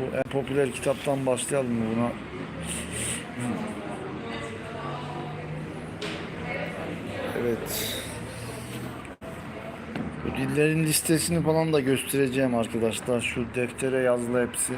Bu en popüler kitaptan başlayalım mı buna? Evet. Bu dillerin listesini falan da göstereceğim arkadaşlar. Şu deftere yazılı hepsi.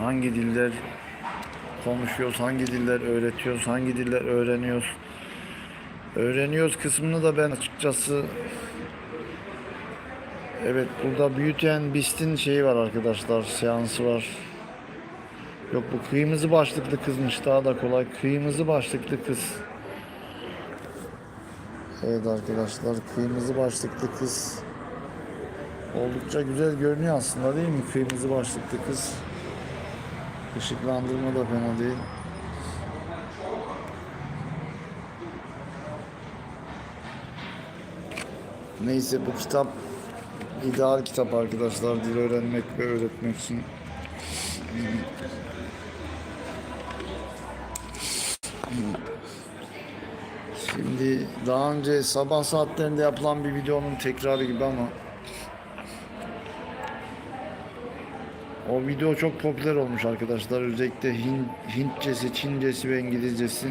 Hangi diller konuşuyoruz, hangi diller öğretiyoruz, hangi diller öğreniyoruz. Öğreniyoruz kısmını da ben açıkçası Evet burada büyüten Beast'in şeyi var arkadaşlar seansı var. Yok bu kırmızı başlıklı kızmış daha da kolay. Kırmızı başlıklı kız. Evet arkadaşlar kırmızı başlıklı kız. Oldukça güzel görünüyor aslında değil mi? Kırmızı başlıklı kız. Işıklandırma da fena değil. Neyse bu kitap ideal kitap arkadaşlar dil öğrenmek ve öğretmek için. Şimdi daha önce sabah saatlerinde yapılan bir videonun tekrarı gibi ama o video çok popüler olmuş arkadaşlar. Özellikle Hin- Hintçesi, Çincesi ve İngilizcesi.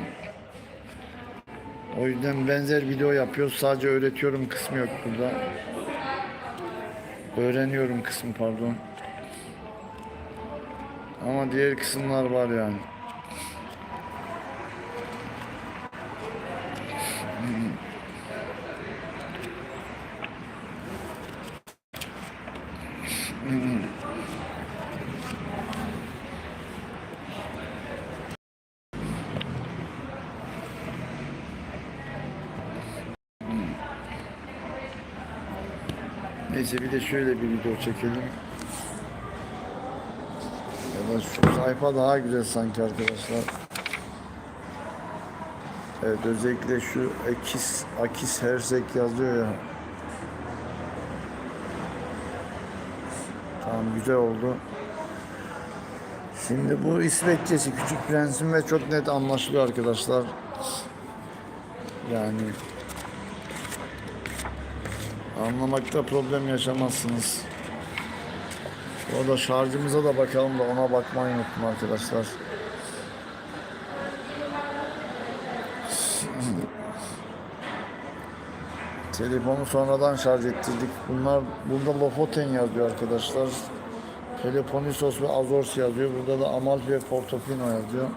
O yüzden benzer video yapıyoruz. Sadece öğretiyorum kısmı yok burada. Öğreniyorum kısmı pardon. Ama diğer kısımlar var yani. Neyse bir de şöyle bir video çekelim. Ya da şu sayfa daha güzel sanki arkadaşlar. Evet özellikle şu Akis, Akis Hersek yazıyor ya. Tamam güzel oldu. Şimdi bu İsveççesi Küçük Prensim ve çok net anlaşılıyor arkadaşlar. Yani Anlamakta problem yaşamazsınız. Orada şarjımıza da bakalım da ona bakmayı unuttum arkadaşlar. Telefonu sonradan şarj ettirdik. Bunlar burada Lofoten yazıyor arkadaşlar. Peloponnesos ve Azores yazıyor. Burada da Amalfi ve Portofino yazıyor.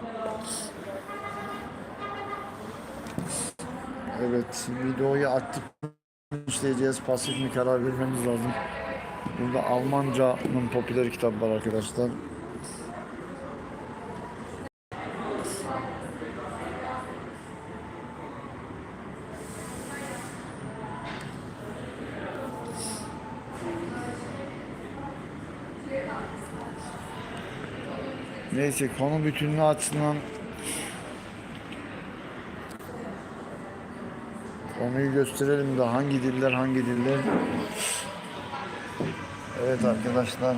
Evet, videoyu aktif işleyeceğiz. Pasif mi karar vermemiz lazım. Burada Almanca'nın popüler kitabı var arkadaşlar. Neyse konu bütünlüğü açısından Konuyu gösterelim de hangi diller hangi diller. Evet arkadaşlar.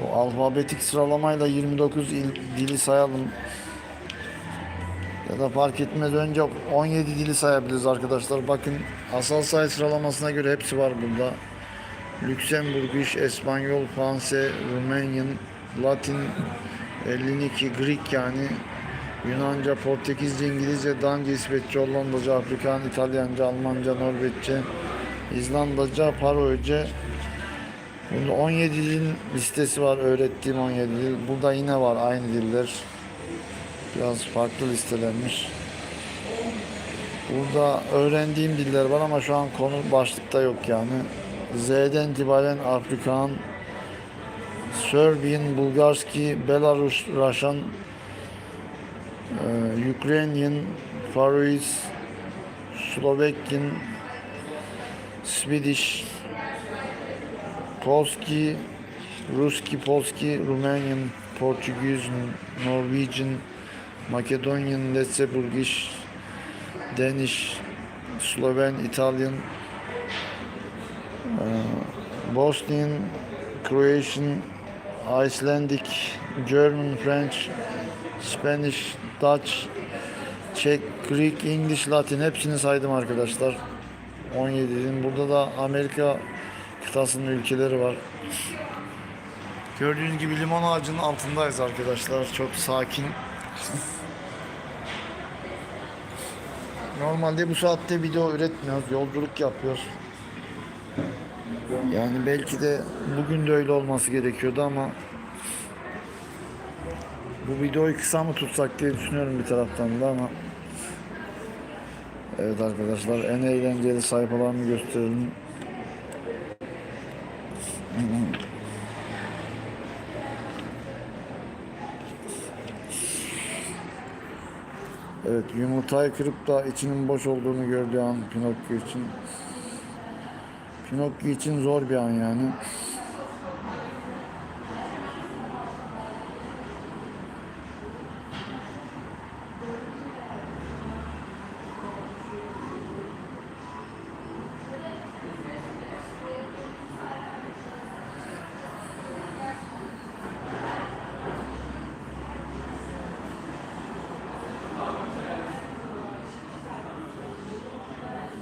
Bu alfabetik sıralamayla 29 il, dili sayalım. Ya da fark etmez önce 17 dili sayabiliriz arkadaşlar. Bakın asal sayı sıralamasına göre hepsi var burada. Lüksemburgiş, Espanyol, Franse, Rumenyan, Latin, 52, Greek yani Yunanca, Portekizce, İngilizce, Danca, İsveççe, Hollandaca, Afrikan, İtalyanca, Almanca, Norveççe, İzlandaca, Faroeca. Bunda 17 dilin listesi var. Öğrettiğim 17 dil. Burada yine var aynı diller. Biraz farklı listelenmiş. Burada öğrendiğim diller var ama şu an konu başlıkta yok yani. Z'den itibaren Afrikan, Serbian, Bulgarski, Belarus, Russian, ee, Ukrainian, Faroese, Slovakian, Swedish, Polski, Ruski, Polski, Romanian, Portuguese, Norwegian, Macedonian, Letzeburgish, Danish, Sloven, Italian, uh, Bosnian, Croatian, Icelandic, German, French, Spanish, Dutch, Czech, Greek, English, Latin hepsini saydım arkadaşlar. 17 din. Burada da Amerika kıtasının ülkeleri var. Gördüğünüz gibi limon ağacının altındayız arkadaşlar. Çok sakin. Normalde bu saatte video üretmiyoruz. Yolculuk yapıyoruz. Yani belki de bugün de öyle olması gerekiyordu ama bu videoyu kısa mı tutsak diye düşünüyorum bir taraftan da ama Evet arkadaşlar en eğlenceli sayfalarını gösterelim. Evet yumurtayı kırıp da içinin boş olduğunu gördüğü an Pinokyo için Pinokyo için zor bir an yani.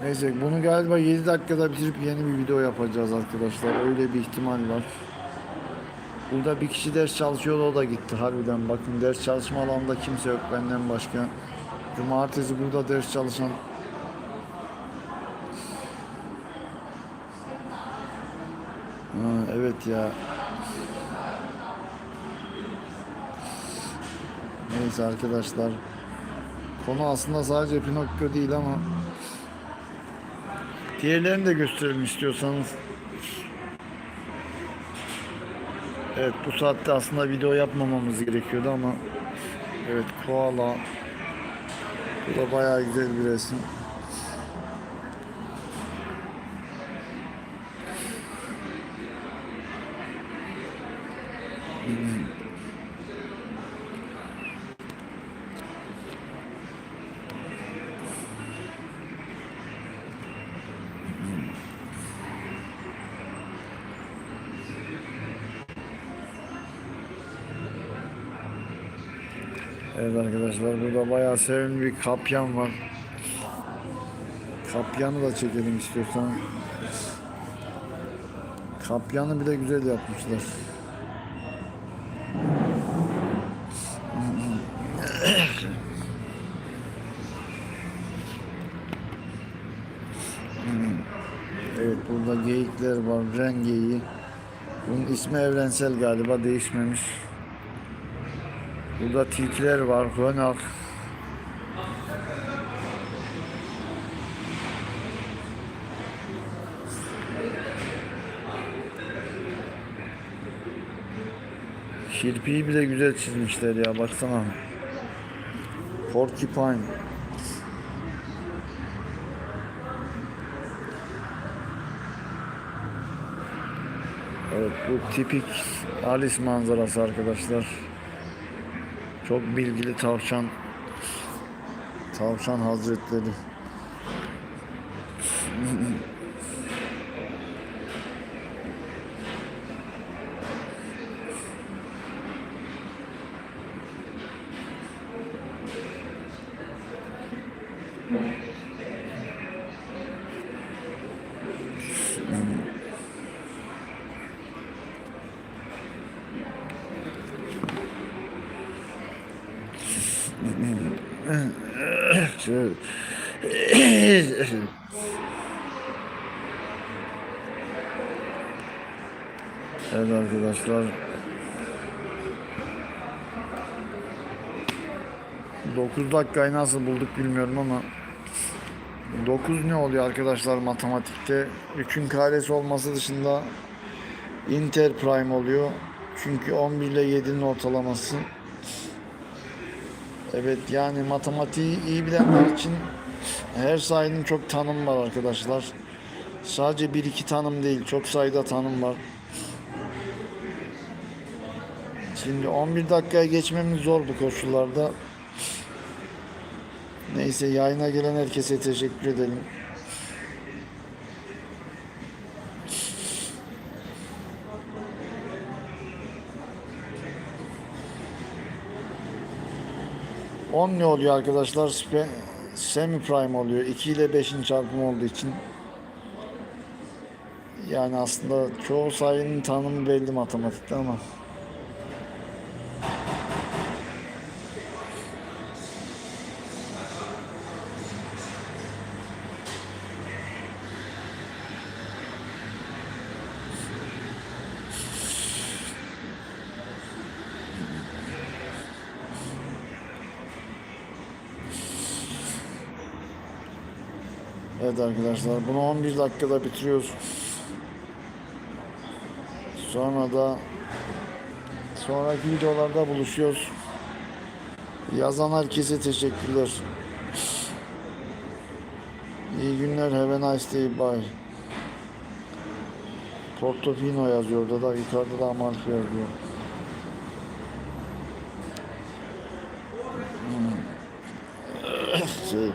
Neyse bunu galiba 7 dakikada bitirip yeni bir video yapacağız arkadaşlar. Öyle bir ihtimal var. Burada bir kişi ders çalışıyor o da gitti harbiden. Bakın ders çalışma alanında kimse yok benden başka. Cumartesi burada ders çalışan Ha, evet ya. Neyse arkadaşlar. Konu aslında sadece Pinokyo değil ama Diğerlerini de gösterelim istiyorsanız. Evet bu saatte aslında video yapmamamız gerekiyordu ama Evet koala Bu da bayağı güzel bir resim. Evet arkadaşlar burada bayağı sevimli bir kapyan var. Kapyanı da çekelim istiyorsan. Kapyanı bile güzel yapmışlar. Evet burada geyikler var. Ren geyiği. Bunun ismi evrensel galiba değişmemiş. Burada tilkiler var. Hönak. Şirpiyi bile güzel çizmişler ya baksana. Porcupine. Evet bu tipik Alice manzarası arkadaşlar. Çok bilgili tavşan. Tavşan hazretleri. Evet arkadaşlar. 9 dakikayı nasıl bulduk bilmiyorum ama 9 ne oluyor arkadaşlar matematikte? 3'ün karesi olması dışında inter prime oluyor. Çünkü 11 ile 7'nin ortalaması. Evet yani matematiği iyi bilenler için her sayının çok tanım var arkadaşlar. Sadece bir iki tanım değil, çok sayıda tanım var. Şimdi 11 dakikaya geçmemiz zor bu koşullarda. Neyse yayına gelen herkese teşekkür edelim. 10 ne oluyor arkadaşlar? Semi prime oluyor. 2 ile 5'in çarpımı olduğu için. Yani aslında çoğu sayının tanımı belli matematikte ama. Evet arkadaşlar bunu 11 dakikada bitiriyoruz. Sonra da sonraki videolarda buluşuyoruz. Yazan herkese teşekkürler. İyi günler. Have a nice day. Bye. Portofino yazıyor orada da yukarıda da Amalfi yazıyor. Hmm. şey,